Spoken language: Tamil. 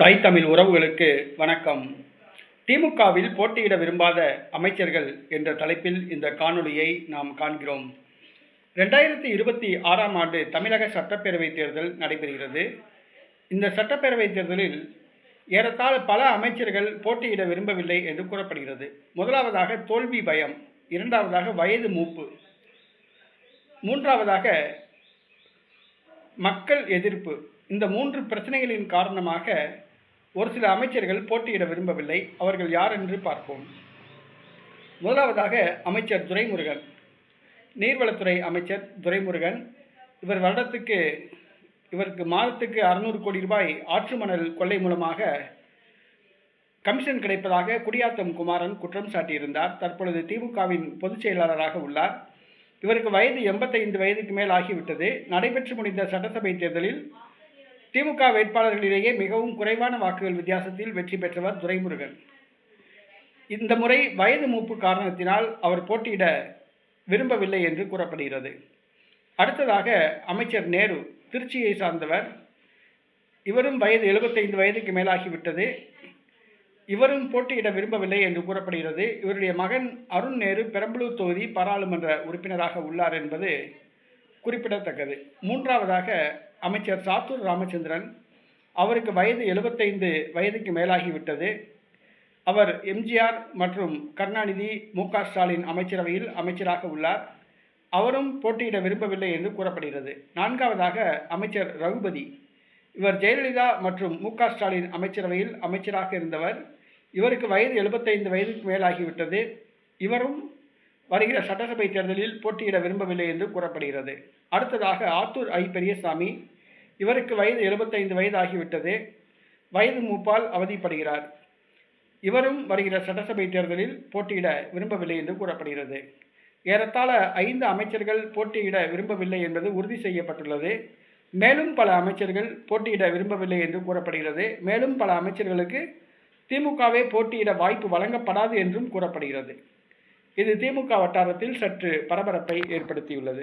தாய் தமிழ் உறவுகளுக்கு வணக்கம். திமுகவில் போட்டியிட விரும்பாத அமைச்சர்கள் என்ற தலைப்பில் இந்த காணொளியை நாம் காண்கிறோம். ரெண்டாயிரத்தி இருபத்தி ஆறாம் ஆண்டு தமிழக சட்டப்பேரவை தேர்தல் நடைபெறுகிறது. இந்த சட்டப்பேரவை தேர்தலில் ஏறத்தாழ பல அமைச்சர்கள் போட்டியிட விரும்பவில்லை என்று கூறப்படுகிறது. முதலாவதாக தோல்வி பயம் இரண்டாவதாக வயது மூப்பு மூன்றாவதாக மக்கள் எதிர்ப்பு. இந்த மூன்று பிரச்சனைகளின் காரணமாக ஒரு சில அமைச்சர்கள் போட்டியிட விரும்பவில்லை. அவர்கள் யார் என்று பார்ப்போம். முதலாவதாக அமைச்சர் துரைமுருகன். நீர்வளத்துறை அமைச்சர் துரைமுருகன். இவர் வருடத்துக்கு இவருக்கு மாதத்துக்கு அறுநூறு கோடி ரூபாய் ஆற்று மணல் கொள்ளை மூலமாக கமிஷன் கிடைப்பதாக குடியாத்தம் குமாரன் குற்றம் சாட்டியிருந்தார். தற்பொழுது திமுகவின் பொதுச் செயலாளராக உள்ளார். இவருக்கு வயது எண்பத்தைந்து வயதுக்கு மேல் ஆகிவிட்டது. நடைபெற்று முடிந்த சட்டசபை தேர்தலில் திமுக வேட்பாளர்களிடையே மிகவும் குறைவான வாக்குகள் வித்தியாசத்தில் வெற்றி பெற்றவர் துரைமுருகன். இந்த முறை வயது மூப்பு காரணத்தினால் அவர் போட்டியிட விரும்பவில்லை என்று கூறப்படுகிறது. அடுத்ததாக அமைச்சர் நேரு திருச்சியை சார்ந்தவர். இவரும் வயது எழுபத்தைந்து வயதுக்கு மேலாகிவிட்டது இவரும் போட்டியிட விரும்பவில்லை என்று கூறப்படுகிறது. இவருடைய மகன் அருண் நேரு பெரம்பலூர் தொகுதி பாராளுமன்ற உறுப்பினராக உள்ளார் என்பது குறிப்பிடத்தக்கது. மூன்றாவதாக அமைச்சர் சாத்தூர் ராமச்சந்திரன் அவருக்கு வயது எழுபத்தைந்து வயதுக்கு மேலாகிவிட்டது. அவர் எம்ஜிஆர் மற்றும் கருணாநிதி மு க ஸ்டாலின் அமைச்சரவையில் அமைச்சராக உள்ளார். அவரும் போட்டியிட விரும்பவில்லை என்று கூறப்படுகிறது. நான்காவதாக அமைச்சர் ரகுபதி இவர் ஜெயலலிதா மற்றும் மு க ஸ்டாலின் அமைச்சரவையில் அமைச்சராக இருந்தவர். இவருக்கு வயது எழுபத்தைந்து வயதுக்கு மேலாகிவிட்டது. இவரும் வருகிற சட்டசபை தேர்தலில் போட்டியிட விரும்பவில்லை என்று கூறப்படுகிறது. அடுத்ததாக ஆத்தூர் ஐ. பெரியசாமி இவருக்கு வயது எழுபத்தைந்து வயது ஆகிவிட்டது வயது மூப்பால் அவதிப்படுகிறார். இவரும் வருகிற சட்டசபை தேர்தலில் போட்டியிட விரும்பவில்லை என்று கூறப்படுகிறது. ஏறத்தாழ ஐந்து அமைச்சர்கள் போட்டியிட விரும்பவில்லை என்பது உறுதி செய்யப்பட்டுள்ளது. மேலும் பல அமைச்சர்கள் போட்டியிட விரும்பவில்லை என்று கூறப்படுகிறது. மேலும் பல அமைச்சர்களுக்கு திமுகவே போட்டியிட வாய்ப்பு வழங்கப்படாது என்றும் கூறப்படுகிறது. இது திமுக வட்டாரத்தில் சற்று பரபரப்பை ஏற்படுத்தியுள்ளது.